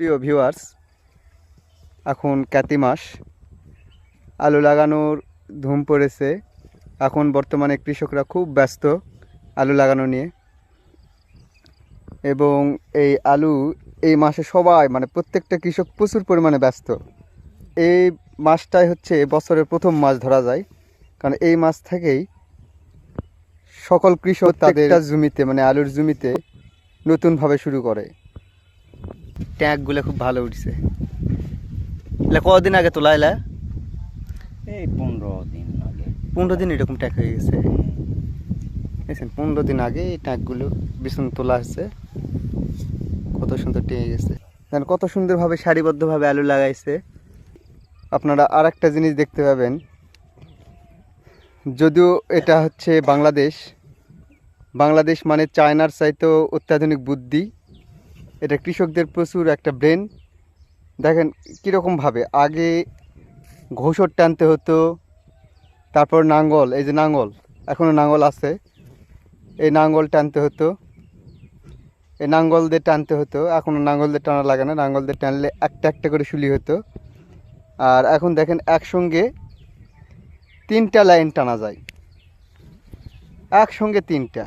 প্রিয় ভিউয়ার্স এখন ক্যাতি মাস। আলু লাগানোর ধুম পড়েছে। এখন বর্তমানে কৃষকরা খুব ব্যস্ত আলু লাগানো নিয়ে। এবং এই আলু এই মাসে সবাই মানে প্রত্যেকটা কৃষক প্রচুর পরিমাণে ব্যস্ত। এই মাসটাই হচ্ছে বছরের প্রথম মাস ধরা যায়। কারণ এই মাস থেকেই সকল কৃষক তাদের জমিতে মানে আলুর জমিতে নতুনভাবে শুরু করে। ট্যাঙ্কগুলো খুব ভালো উঠছে। কদিন আগে তোলা এলা এই পনেরো দিন আগে। পনেরো দিন এরকম ট্যাঙ্ক হয়ে গেছে। দেখছেন পনেরো দিন আগে এই ট্যাঙ্কগুলো বিছন তোলা হচ্ছে কত সুন্দর টেনে গেছে। দেখেন কত সুন্দরভাবে সারিবদ্ধভাবে আলু লাগাইছে। আপনারা আর একটা জিনিস দেখতে পাবেন। যদিও এটা হচ্ছে বাংলাদেশ বাংলাদেশ মানে চায়নার চাইতেও অত্যাধুনিক বুদ্ধি। এটা কৃষকদের প্রচুর একটা ব্রেন। দেখেন কীরকমভাবে আগে ঘোষর টানতে হতো, তারপর নাঙ্গল, এই যে নাঙ্গল এখনও নাঙ্গল আছে। এই নাঙ্গল টানতে হতো, এই নাঙ্গল দিয়ে টানতে হতো এখনও নাঙ্গল দিয়ে টানা লাগে না, নাঙ্গল দিয়ে টানলে একটা একটা করে শুলি হতো। আর এখন দেখেন একসঙ্গে তিনটা লাইন টানা যায়। একসঙ্গে তিনটা,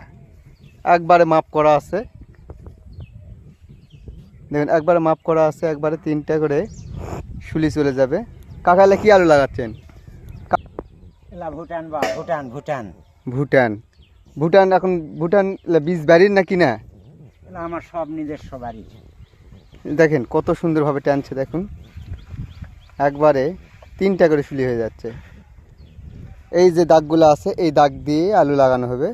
একবারে মাপ করা আছে। দেখুন একবারে মাপ করা আছে একবারে তিনটা করে শুলি চলে যাবে। কাকালে কি আলু লাগাচ্ছেন? ভুটান বা ভুটান ভুটান। ভুটান। ভুটান এখন ভুটান বীজ বাড়ির নাকি না? এলা আমার সব নিজস্ব বাড়ি। দেখেন কত সুন্দরভাবে টানছে দেখুন। একবারে তিনটা করে শুলি হয়ে যাচ্ছে। এই যে দাগগুলো আছে এই দাগ দিয়ে আলু লাগানো হবে।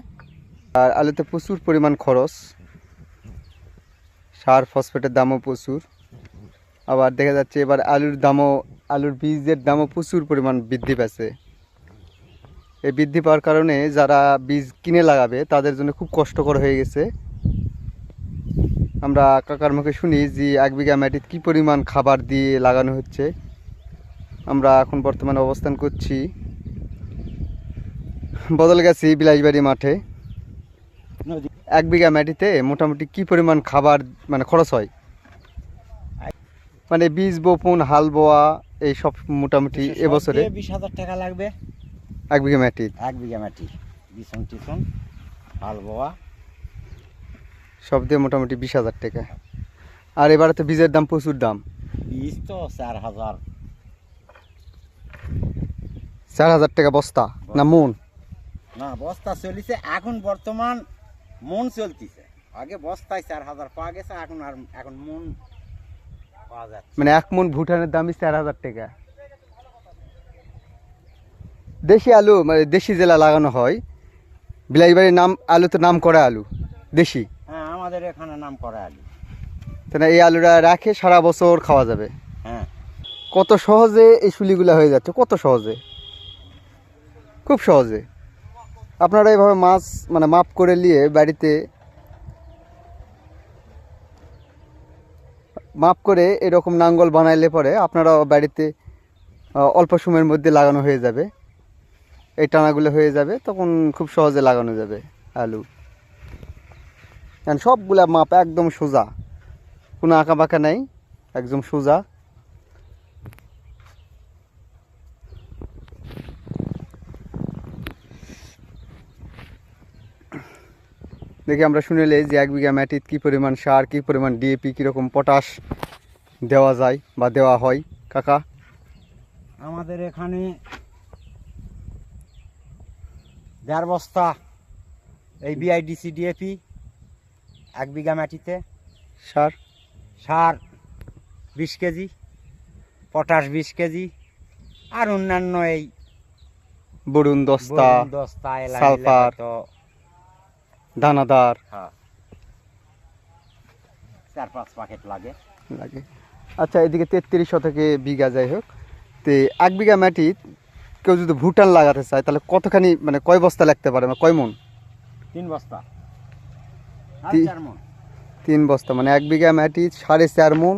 আর আলুতে প্রচুর পরিমাণ খরচ। সার ফসফেটের দামও প্রচুর। আবার দেখা যাচ্ছে এবার আলুর দামও, আলুর বীজের দামও প্রচুর পরিমাণ বৃদ্ধি পেয়েছে এই বৃদ্ধি পাওয়ার কারণে যারা বীজ কিনে লাগাবে, তাদের জন্য খুব কষ্টকর হয়ে গেছে। আমরা কাকার মুখে শুনি যে, এক বিঘা মাটিতে কী পরিমাণ খাবার দিয়ে লাগানো হচ্ছে? আমরা এখন বর্তমানে অবস্থান করছি বদল গেছি বিলাসবাড়ি মাঠে। এক বিঘা মাটিতে মোটামুটি কি পরিমাণ খাবার মানে খরচ হয়? মানে বীজ বপন হাল বোয়া এই সব মোটামুটি এবছরে? বিশ হাজার টাকা লাগবে। এক বিঘা মাটি? এক বিঘা মাটি। বিছন টিছন হাল বোয়া। সব দিয়ে মোটামুটি বিশ হাজার টাকা। আর এবারে তো বীজের দাম প্রচুর দাম। বীজ তো চার হাজার। চার হাজার টাকা বস্তা না মন? না বস্তা চলিছে। এখন বর্তমান মন চলতিছে। আগে বস্তায় চার হাজার পাওয়া গেছে এখন আর এখন মন পাওয়া যাচ্ছে। মানে এক মন ভুটানের দামই চার হাজার টাকা। দেশি আলু মানে দেশি জেলা লাগানো হয়। বিলাইবাড়ির নাম আলু তো নাম করা আলু দেশি। হ্যাঁ আমাদের এখানে নাম করা আলু। তাহলে এই আলুটা রাখে সারা বছর খাওয়া যাবে। হ্যাঁ। কত সহজে এই শুলিগুলা হয়ে যাচ্ছে কত সহজে? খুব সহজে। আপনারা এইভাবে মাছ মানে মাপ করে নিয়ে বাড়িতে মাপ করে এরকম নাঙ্গল বানাইলে পরে আপনারা বাড়িতে অল্প সময়ের মধ্যে লাগানো হয়ে যাবে। এই টানাগুলো হয়ে যাবে, তখন খুব সহজে লাগানো যাবে আলু। সবগুলা মাপ একদম সোজা। কোনো আঁকা বাঁকা নেই, একদম সোজা। দেখি আমরা শুনেলে যে এক বিঘা মাটিতে কী পরিমাণ সার কী পরিমাণ ডিএপি কীরকম পটাশ দেওয়া যায় বা দেওয়া হয়? কাকা? আমাদের এখানে দেড় বস্তা এই বিআইডিসি ডিএপি এক বিঘা মাটিতে। সার? সার বিশ কেজি পটাশ বিশ কেজি আর অন্যান্য এই বরুণ দস্তা দস্তা সালফার। দানাদার। হ্যাঁ। চার পাঁচ প্যাকেট লাগে। লাগে। আচ্ছা এদিকে তেত্রিশ শতকে বিঘা যাই হোক। তো এক বিঘা মাটি কেউ যদি ভুটান লাগাতে চায় তাহলে কতখানি মানে কয় বস্তা লাগতে পারে মানে কয় মন? তিন বস্তা। আর চার মণ। তিন বস্তা মানে এক বিঘা মাটি সাড়ে চার মন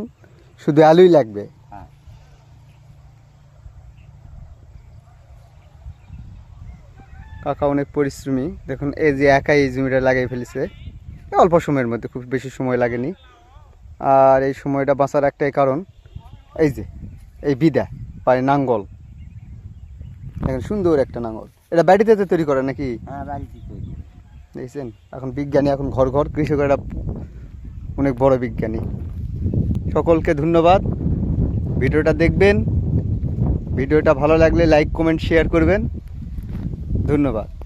শুধু আলুই লাগবে। কাকা অনেক পরিশ্রমী। দেখুন এই যে একাই এই জমিটা লাগিয়ে ফেলেছে। অল্প সময়ের মধ্যে খুব বেশি সময় লাগেনি। আর এই সময়টা বাঁচার একটাই কারণ এই যে এই বিদা পায়ে নাঙ্গল। দেখেন সুন্দর একটা নাঙ্গল। এটা বাড়িতে তো তৈরি করে নাকি? হ্যাঁ দেখছেন এখন বিজ্ঞানী এখন ঘর ঘর কৃষকেরা অনেক বড় বিজ্ঞানী। সকলকে ধন্যবাদ। ভিডিওটা দেখবেন। ভিডিওটা ভালো লাগলে লাইক কমেন্ট শেয়ার করবেন। ধন্যবাদ।